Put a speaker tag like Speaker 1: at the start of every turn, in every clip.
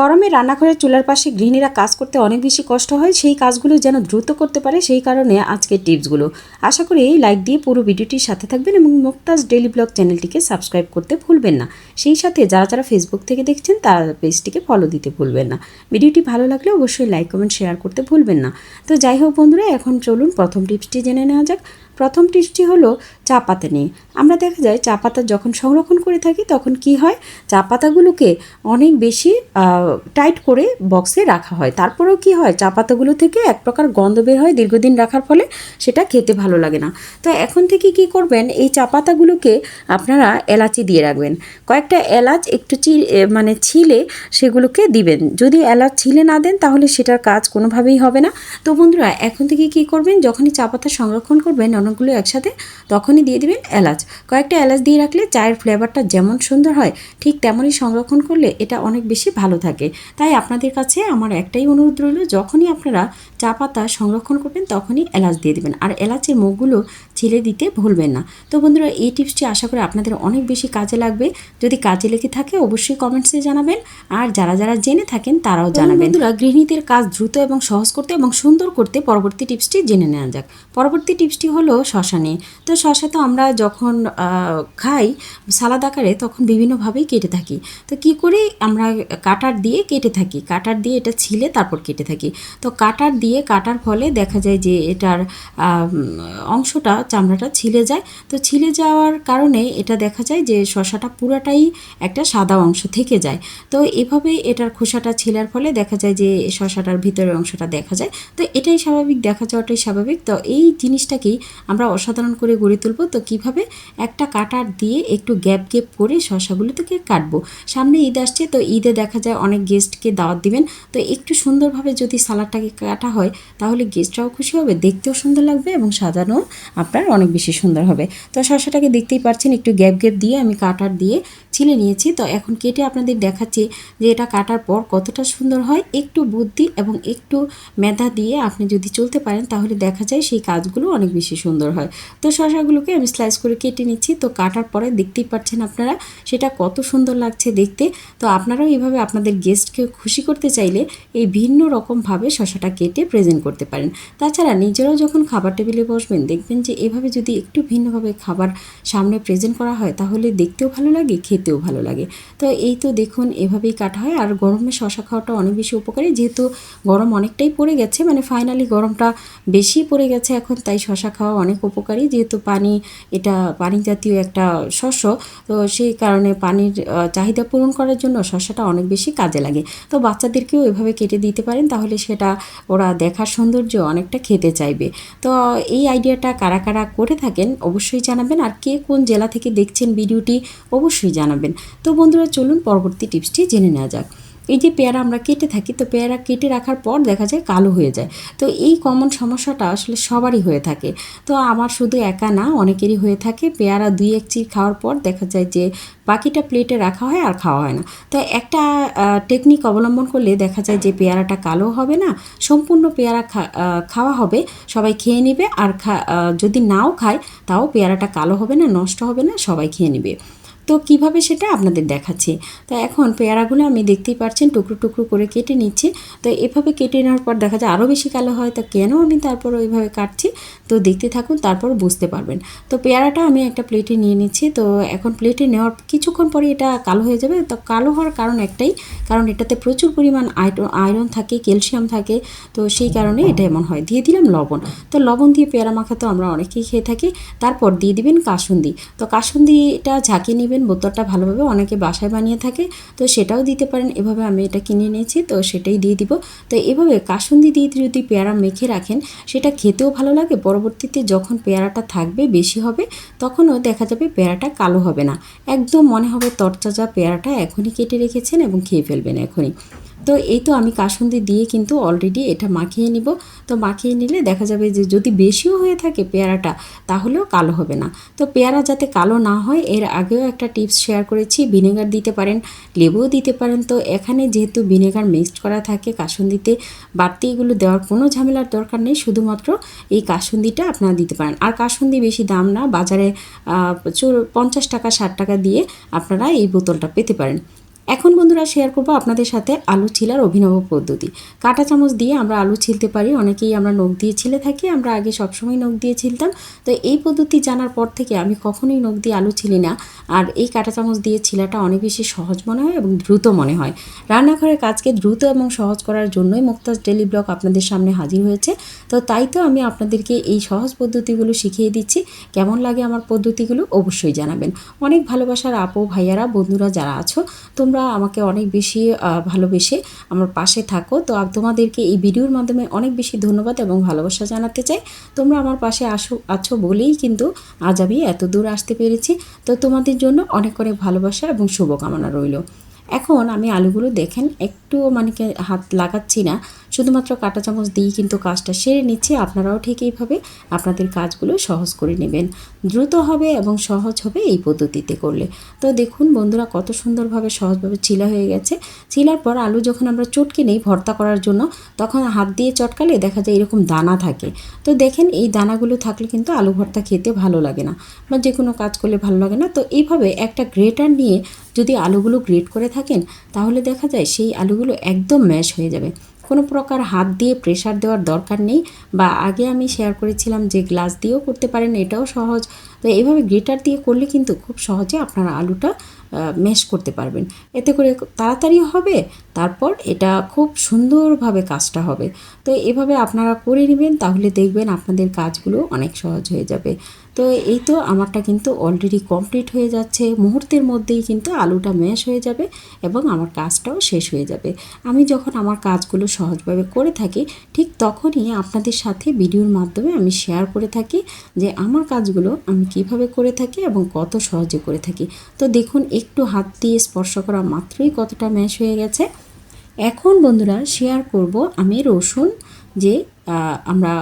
Speaker 1: গরমে রান্নাঘরের চুলার পাশে গৃহিণীরা কাজ করতে অনেক বেশি কষ্ট হয়, সেই কাজগুলো যেন দ্রুত করতে পারে, সেই কারণে আজকের টিপসগুলো। আশা করি লাইক দিয়ে পুরো ভিডিওটির সাথে থাকবেন এবং মুক্তাজ ডেলি ব্লগ চ্যানেলটিকে সাবস্ক্রাইব করতে ভুলবেন না। সেই সাথে যারা যারা ফেসবুক থেকে দেখছেন, তারা পেজটিকে ফলো দিতে ভুলবেন না। ভিডিওটি ভালো লাগলে অবশ্যই লাইক কমেন্ট শেয়ার করতে ভুলবেন না। তো যাই হোক বন্ধুরা, এখন চলুন প্রথম টিপসটি জেনে নেওয়া যাক। প্রথম টিপসটি হলো চা পাতা নিয়ে আমরা দেখা যায় চা পাতা যখন সংরক্ষণ করে থাকি তখন কি হয়? চা পাতাগুলোকে অনেক বেশি টাইট করে বক্সে রাখা হয়। তারপরেও কি হয়? চা পাতাগুলো থেকে এক প্রকার গন্ধ বের হয় দীর্ঘদিন রাখার ফলে সেটা খেতে ভালো লাগে না। তো এখন থেকে কি করবেন? এই চা পাতাগুলোকে আপনারা এলাচি দিয়ে রাখবেন। কয়েকটা এলাচ একটু চি মানে ছিলে সেগুলোকে দিবেন। যদি এলাচ ছিলে না দেন তাহলে সেটার কাজ কোনোভাবেই হবে না। তো বন্ধুরা, এখন থেকে কি করবেন? যখনই চা পাতা সংরক্ষণ করবেন অনেকগুলো একসাথে তখনই দিয়ে দিবেন এলাচ। কয়েকটা এলাচ দিয়ে রাখলে চায়ের ফ্লেভারটা যেমন সুন্দর হয়, ঠিক তেমনই সংরক্ষণ করলে এটা অনেক বেশি ভালো থাকে। তাই আপনাদের কাছে আমার একটাই অনুরোধ রইল, যখনই আপনারা চা পাতা সংরক্ষণ করবেন তখনই এলাচ দিয়ে দেবেন। আর এলাচের মুখগুলো ছিলে দিতে ভুলবেন না। তো বন্ধুরা এই টিপসটি আশা করি আপনাদের অনেক বেশি কাজে লাগবে। যদি কাজে লেগে থাকে অবশ্যই কমেন্টসে জানাবেন। আর যারা যারা জেনে থাকেন তারাও জানাবেন। বন্ধুরা গৃহিণীদের কাজ দ্রুত এবং সহজ করতে এবং সুন্দর করতে পরবর্তী টিপসটি জেনে নেওয়া যাক। পরবর্তী টিপসটি হলো শশা নিয়ে তো শশা তো আমরা যখন খাই সালাদ আকারে তখন বিভিন্নভাবেই কেটে থাকি। তো কি করে আমরা কাটার দিয়ে কেটে থাকি? কাটার দিয়ে এটা ছিলে তারপর কেটে থাকি। তো কাটার দিয়ে কাটার ফলে দেখা যায় যে এটার অংশটা চামড়াটা ছিলে যায়। তো ছিলে যাওয়ার কারণে এটা দেখা যায় যে শশাটা পুরাটাই একটা সাদা অংশ থেকে যায়। তো এভাবে এটার খোসাটা ছিলার ফলে দেখা যায় যে শশাটার ভিতরের অংশটা দেখা যায়। তো এটাই স্বাভাবিক, দেখা যাওয়াটাই স্বাভাবিক। তো এই জিনিসটাকেই আমরা অসাধারণ করে গড়ে তুলবো। তো কীভাবে একটা কাটার দিয়ে একটু গ্যাপ গ্যাপ করে শশাগুলো থেকে কাটবো। সামনে ঈদ আসছে, তো ঈদে দেখা যায় অনেক গেস্টকে দাওয়াত দিবেন। তো একটু সুন্দরভাবে যদি সালাডটাকে কাটা হয়, তাহলে গেস্টরাও খুশি হবে, দেখতেও সুন্দর লাগবে এবং সাজানো আপনার অনেক বেশি সুন্দর হবে। তো শসাটাকে দেখতেই পাচ্ছেন একটু গ্যাপ গ্যাপ দিয়ে আমি কাটার দিয়ে ছিলে নিয়েছি। তো এখন কেটে আপনাদের দেখাচ্ছি যে এটা কাটার পর কতটা সুন্দর হয়। একটু বুদ্ধি এবং একটু মেধা দিয়ে আপনি যদি চলতে পারেন, তাহলে দেখা যায় সেই কাজগুলো অনেক বেশি সুন্দর হয়। তো শশাগুলোকে আমি স্লাইস করে কেটে নিচ্ছি। তো কাটার পরে দেখতেই পাচ্ছেন আপনারা সেটা কত সুন্দর লাগছে দেখতে। তো আপনারাও এইভাবে আপনাদের গেস্টকে খুশি করতে চাইলে এই ভিন্ন রকমভাবে শশাটা কেটে প্রেজেন্ট করতে পারেন। তাছাড়া নিজেরাও যখন খাবার টেবিলে বসবেন, দেখবেন যে এভাবে যদি একটু ভিন্নভাবে খাবার সামনে প্রেজেন্ট করা হয়, তাহলে দেখতেও ভালো লাগে, খেতেও ভালো লাগে। তো এই তো দেখুন, এভাবেই কাটা হয়। আর গরমে শশা খাওয়াটা অনেক বেশি উপকারী, যেহেতু গরম অনেকটাই পড়ে গেছে মানে ফাইনালি গরমটা বেশি পড়ে গেছে এখন, তাই শশা খাওয়া অনেক উপকারী। যেহেতু পানি, এটা পানি জাতীয় একটা শস্য, তো সেই কারণে পানির চাহিদা পূরণ করার জন্য শশাটা অনেক বেশি কাজে লাগে। তো বাচ্চাদেরকেও এভাবে কেটে দিতে পারেন, তাহলে সেটা ওরা দেখার সৌন্দর্য অনেকটা খেতে চাইবে। তো এই আইডিয়াটা কারা কারা করে থাকেন অবশ্যই জানাবেন আর কে কোন জেলা থেকে দেখছেন ভিডিওটি অবশ্যই জানাবেন। তো বন্ধুরা, চলুন পরবর্তী টিপসটি জেনে নেওয়া যাক। এই যে পেয়ারা আমরা কেটে থাকি, তো পেয়ারা কেটে রাখার পর দেখা যায় কালো হয়ে যায়। তো এই কমন সমস্যাটা আসলে সবারই হয়ে থাকে। তো আমার শুধু একা না, অনেকেরই হয়ে থাকে। পেয়ারা দুই এক চির খাওয়ার পর দেখা যায় যে বাকিটা প্লেটে রাখা হয় আর খাওয়া হয় না। তো একটা টেকনিক অবলম্বন করলে দেখা যায় যে পেয়ারাটা কালো হবে না, সম্পূর্ণ পেয়ারা খাওয়া হবে, সবাই খেয়ে নেবে। আর যদি নাও খায়, তাও পেয়ারাটা কালো হবে না, নষ্ট হবে না, সবাই খেয়ে নেবে। তো কীভাবে সেটা আপনাদের দেখাচ্ছি? তো এখন পেয়ারাগুলো আমি দেখতেই পাচ্ছেন টুকরো টুকরো করে কেটে নিচ্ছি। তো এভাবে কেটে নেওয়ার পর দেখা যায় আরও বেশি কালো হয়, তো কেন আমি তারপর ওইভাবে কাটছি? তো দেখতে থাকুন, তারপর বুঝতে পারবেন। তো পেয়ারাটা আমি একটা প্লেটে নিয়ে নিচ্ছি। তো এখন প্লেটে নেওয়ার কিছুক্ষণ পরে এটা কালো হয়ে যাবে। তো কালো হওয়ার কারণ একটাই, কারণ এটাতে প্রচুর পরিমাণ আয়রন আয়রন থাকে, ক্যালসিয়াম থাকে। তো সেই কারণে এটা এমন হয়। দিয়ে দিলাম লবণ। তো লবণ দিয়ে পেয়ারা মাখা তো আমরা অনেকেই খেয়ে থাকি। তারপর দিয়ে দিবেন কাসুন্দি। তো কাসুন্দিটা ঝাঁকিয়ে নেবেন বোতলটা ভালোভাবে অনেকে বাসায় বানিয়ে থাকে, তো সেটাও দিতে পারেন। এভাবে আমি এটা কিনে নিয়েছি, তো সেটাই দিয়ে দিব। তো এভাবে কাসুন্দি দিয়ে যদি পেয়ারা মেখে রাখেন, সেটা খেতেও ভালো লাগে। পরবর্তীতে যখন পেয়ারাটা থাকবে, বেশি হবে, তখনও দেখা যাবে পেয়ারাটা কালো হবে না। একদম মনে হবে তরচাজা পেয়ারাটা এখনই কেটে রেখেছেন এবং খেয়ে ফেলবেন এখনই। তো এই তো আমি কাসুন্দি দিয়ে কিন্তু অলরেডি এটা মাখিয়ে নিব। তো মাখিয়ে নিলে দেখা যাবে যে যদি বেশিও হয়ে থাকে পেয়ারাটা, তাহলেও কালো হবে না। তো পেয়ারা যাতে কালো না হয়, এর আগেও একটা টিপস শেয়ার করেছি ভিনেগার দিতে পারেন, লেবুও দিতে পারেন। তো এখানে যেহেতু ভিনেগার মিক্সড করা থাকে কাসুন্দিতে, বাড়তি এগুলো দেওয়ার কোনো ঝামেলার দরকার নেই। শুধুমাত্র এই কাসুন্দিটা আপনারা দিতে পারেন। আর কাসুন্দি বেশি দাম না, বাজারে পঞ্চাশ টাকা, ষাট টাকা দিয়ে আপনারা এই বোতলটা পেতে পারেন। এখন বন্ধুরা শেয়ার করব আপনাদের সাথে আলু ছিলার অভিনব পদ্ধতি। কাঁটা চামচ দিয়ে আমরা আলু ছিলতে পারি, অনেকেই আমরা নখ দিয়ে ছিলে থাকি, আমরা আগে সবসময় নখ দিয়ে ছিলতাম। তো এই পদ্ধতি জানার পর থেকে আমি কখনোই নখ দিয়ে আলু ছিলি না, আর এই কাঁটা চামচ দিয়ে ছিলাটা অনেক বেশি সহজ মনে হয় এবং দ্রুত মনে হয়। রান্নাঘরের কাজকে দ্রুত এবং সহজ করার জন্যই মুক্তাজ ডেলি ব্লগ আপনাদের সামনে হাজির হয়েছে। তো তাই তো আমি আপনাদেরকে এই সহজ পদ্ধতিগুলো শিখিয়ে দিচ্ছি। কেমন লাগে আমার পদ্ধতিগুলো অবশ্যই জানাবেন। অনেক ভালোবাসার আপু, ভাইয়ারা, বন্ধুরা যারা আছো, তোমরা আমাকে অনেক বেশি ভালোবেসে আমার পাশে থাকো। তো তোমাদেরকে এই ভিডিওর মাধ্যমে অনেক বেশি ধন্যবাদ এবং ভালোবাসা জানাতে চাই। তোমরা আমার পাশে আসো, আছো বলেই কিন্তু আজ আমি এত দূর আসতে পেরেছি। তো তোমাদের জন্য অনেক অনেক ভালোবাসা এবং শুভকামনা রইল। এখন আমি আলুগুলো দেখেন, একটু মানে হাত লাগাচ্ছি না। শুধুমাত্র কাঁটা চামচ দিয়েই কিন্তু কাজটা সেরে নিচ্ছে, আপনারাও ঠিক এইভাবে আপনাদের কাজগুলো সহজ করে নেবেন। দ্রুত হবে এবং সহজ হবে এই পদ্ধতিতে করলে। তো দেখুন বন্ধুরা কত সুন্দরভাবে সহজভাবে চিলা হয়ে গেছে। চিলার পর আলু যখন আমরা চটকে নেই ভর্তা করার জন্য, তখন হাত দিয়ে চটকালে দেখা যায় এরকম দানা থাকে। তো দেখেন এই দানাগুলো থাকলে কিন্তু আলু ভর্তা খেতে ভালো লাগে না বা যে কোনো কাজ করলে ভালো লাগে না। তো এইভাবে একটা গ্রেটার নিয়ে যদি আলুগুলো গ্রেট করে থাকেন, তাহলে দেখা যায় সেই আলুগুলো একদম ম্যাশ হয়ে যাবে। কোনো প্রকার হাত দিয়ে প্রেশার দেওয়ার দরকার নেই বা আগে আমি শেয়ার করেছিলাম যে গ্লাস দিয়েও করতে পারেন, এটাও সহজ। তো এইভাবে গ্রেটার দিয়ে করলে কিন্তু খুব সহজে আপনার আলুটা ম্যাশ করতে পারবেন। এতে করে তাড়াতাড়ি হবে, তারপর এটা খুব সুন্দরভাবে কাজটা হবে। তো এভাবে আপনারা করে নেবেন, তাহলে দেখবেন আপনাদের কাজগুলো অনেক সহজ হয়ে যাবে। তো এই তো আমারটা কিন্তু অলরেডি কমপ্লিট হয়ে যাচ্ছে। মুহূর্তের মধ্যেই কিন্তু আলুটা ম্যাশ হয়ে যাবে এবং আমার কাজটাও শেষ হয়ে যাবে। আমি যখন আমার কাজগুলো সহজভাবে করে থাকি, ঠিক তখনই আপনাদের সাথে ভিডিওর মাধ্যমে আমি শেয়ার করে থাকি যে আমার কাজগুলো আমি কীভাবে করে থাকি এবং কত সহজে করে থাকি। তো দেখুন একটু হাত দিয়ে স্পর্শ করা মাত্রই কতটা ম্যাশ হয়ে গেছে। এখন বন্ধুরা শেয়ার করব আমি রসুন যে আমরা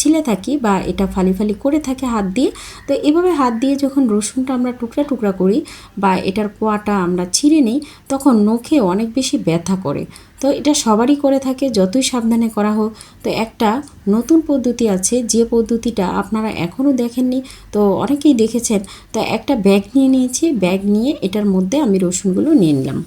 Speaker 1: ছিলে থাকি বা এটা ফালি ফালি করে থাকে হাত দিয়ে। তো এভাবে হাত দিয়ে যখন রসুনটা আমরা টুকরা টুকরা করি বা এটার কোয়াটা আমরা ছিঁড়ে নিই, তখন নখে অনেক বেশি ব্যথা করে। তো এটা সবারই করে থাকে, যতই সাবধানে করা হোক। তো একটা নতুন পদ্ধতি আছে, যে পদ্ধতিটা আপনারা এখনও দেখেননি, তো অনেকেই দেখেছেন। তো একটা ব্যাগ নিয়ে নিয়েছি, ব্যাগ নিয়ে এটার মধ্যে আমি রসুনগুলো নিয়ে নিলাম।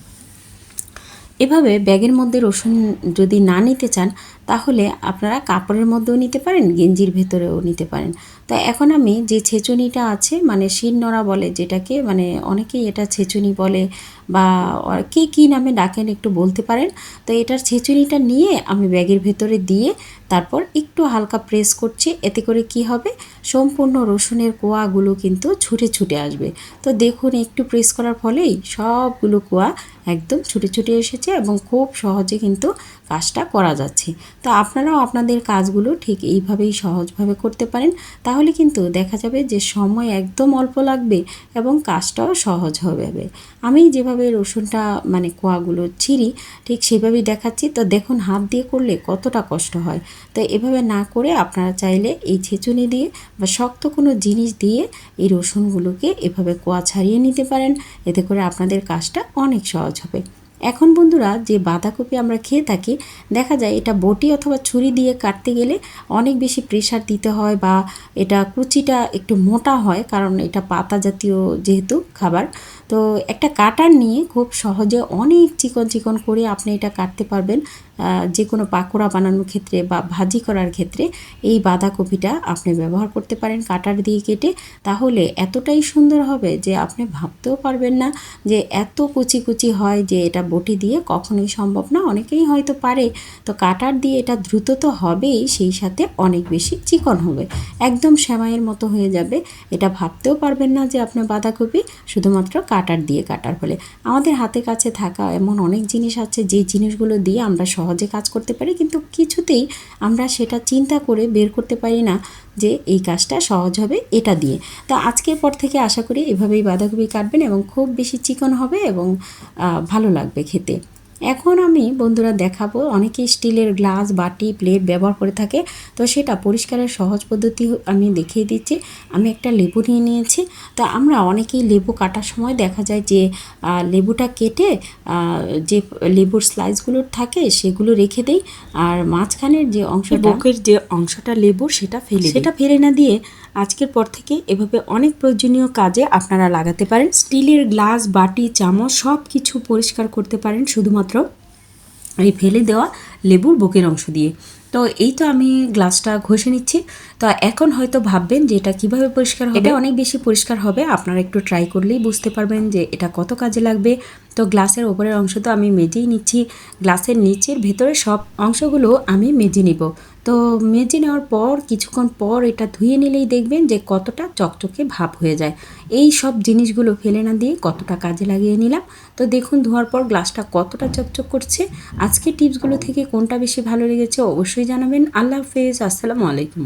Speaker 1: এভাবে ব্যাগের মধ্যে রসুন যদি না নিতে চান তাহলে আপনারা কাপড়ের মধ্যেও নিতে পারেন, গেঞ্জির ভেতরেও নিতে পারেন। তো এখন আমি যে ছেঁচুনিটা আছে মানে শিলনোড়া বলে যেটাকে মানে অনেকেই এটা ছেঁচুনি বলে বা কে কী নামে ডাকেন একটু বলতে পারেন। তো এটার ছেঁচুনিটা নিয়ে আমি ব্যাগের ভেতরে দিয়ে তারপর একটু হালকা প্রেস করছি, এতে করে কি হবে? সম্পূর্ণ রসুনের কোয়াগুলো কিন্তু ছুটে ছুটে আসবে। তো দেখুন, একটু প্রেস করার ফলেই সবগুলো কোয়া একদম ছুটে ছুটে এসেছে এবং খুব সহজে কিন্তু কাজটা করা যাচ্ছে। তো আপনারাও আপনাদের কাজগুলো ঠিক এইভাবেই সহজভাবে করতে পারেন। তাহলে কিন্তু দেখা যাবে যে সময় একদম অল্প লাগবে এবং কাজটাও সহজ হবে। আমি যেভাবে রসুনটা মানে কোয়াগুলো ছিঁড়ি, ঠিক সেভাবেই দেখাচ্ছি। তো দেখুন, হাত দিয়ে করলে কতটা কষ্ট হয়। তো এভাবে না করে আপনারা চাইলে এই ছেঁচুনি দিয়ে বা শক্ত কোনো জিনিস দিয়ে এই রসুনগুলোকে এভাবে কোয়া ছাড়িয়ে নিতে পারেন। এতে করে আপনাদের কাজটা অনেক সহজ হবে। এখন বন্ধুরা যে বাঁধাকপি আমরা খেয়ে থাকি, দেখা যায় এটা বটি অথবা ছুরি দিয়ে কাটতে গেলে অনেক বেশি প্রেশার দিতে হয় বা এটা কুচিটা একটু মোটা হয়, কারণ এটা পাতা জাতীয় যেহেতু খাবার। তো একটা কাটার নিয়ে খুব সহজে অনেক চিকন চিকন করে আপনি এটা কাটতে পারবেন যে কোনো পাকোড়া বানানোর ক্ষেত্রে বা ভাজি করার ক্ষেত্রে এই বাঁধাকপিটা আপনি ব্যবহার করতে পারেন কাটার দিয়ে কেটে। তাহলে এতটাই সুন্দর হবে যে আপনি ভাবতেও পারবেন না যে এত কুচি কুচি হয় যে এটা বটি দিয়ে কখনোই সম্ভব না, অনেকেই হয়তো পারে। তো কাটার দিয়ে এটা দ্রুত তো হবেই, সেই সাথে অনেক বেশি চিকন হবে। একদম সেমাইয়ের মতো হয়ে যাবে। এটা ভাবতেও পারবেন না যে আপনার বাঁধাকপি শুধুমাত্র কাটার দিয়ে কাটার ফলে। আমাদের হাতে কাছে থাকা এমন অনেক জিনিস আছে, যে জিনিসগুলো দিয়ে আমরা সহজে কাজ করতে পারি, কিন্তু কিছুতেই আমরা সেটা চিন্তা করে বের করতে পারি না যে এই কাজটা সহজ হবে এটা দিয়ে। তো আজকের পর থেকে আশা করি এভাবেই বাঁধাকপি কাটবেন এবং খুব বেশি চিকন হবে এবং ভালো লাগবে খেতে। এখন আমি বন্ধুরা দেখাবো অনেকেই স্টিলের গ্লাস বাটি প্লেট ব্যবহার করে থাকে তো সেটা পরিষ্কারের সহজ পদ্ধতি আমি দেখিয়ে দিচ্ছি। আমি একটা লেবু নিয়ে নিয়েছি তো আমরা অনেকেই লেবু কাটার সময় দেখা যায় যে লেবুটা কেটে যে লেবুর স্লাইসগুলো থাকে সেগুলো রেখে দেই আর মাঝখানের যে অংশটা
Speaker 2: বুকের যে অংশটা লেবুর সেটা ফেলে
Speaker 1: সেটা ফেলে না দিয়ে আজকের পর থেকে এভাবে অনেক প্রয়োজনীয় কাজে আপনারা লাগাতে পারেন। স্টিলের গ্লাস, বাটি, চামচ সব কিছু পরিষ্কার করতে পারেন শুধুমাত্র এই ফেলে দেওয়া লেবুর বুকের অংশ দিয়ে। তো এই তো আমি গ্লাসটা ঘষে নিচ্ছি। তো এখন হয়তো ভাববেন যে এটা কীভাবে পরিষ্কার হবে? অনেক বেশি পরিষ্কার হবে। আপনারা একটু ট্রাই করলেই বুঝতে পারবেন যে এটা কত কাজে লাগবে। তো গ্লাসের ওপরের অংশ তো আমি মেজেই নিচ্ছি। গ্লাসের নিচের ভেতরে সব অংশগুলো আমি মেজে নিব। তো মেজে নেওয়ার পর, কিছুক্ষণ পর এটা ধুয়ে নিলেই দেখবেন যে কতটা চকচকে ভাব হয়ে যায়। এই সব জিনিসগুলো ফেলে না দিয়ে কতটা কাজে লাগিয়ে নিলাম। তো দেখুন, ধোয়ার পর গ্লাসটা কতটা চকচক করছে। আজকে টিপসগুলো থেকে কোনটা বেশি ভালো লেগেছে অবশ্যই জানাবেন। আল্লাহ হাফেজ, আসসালামু আলাইকুম।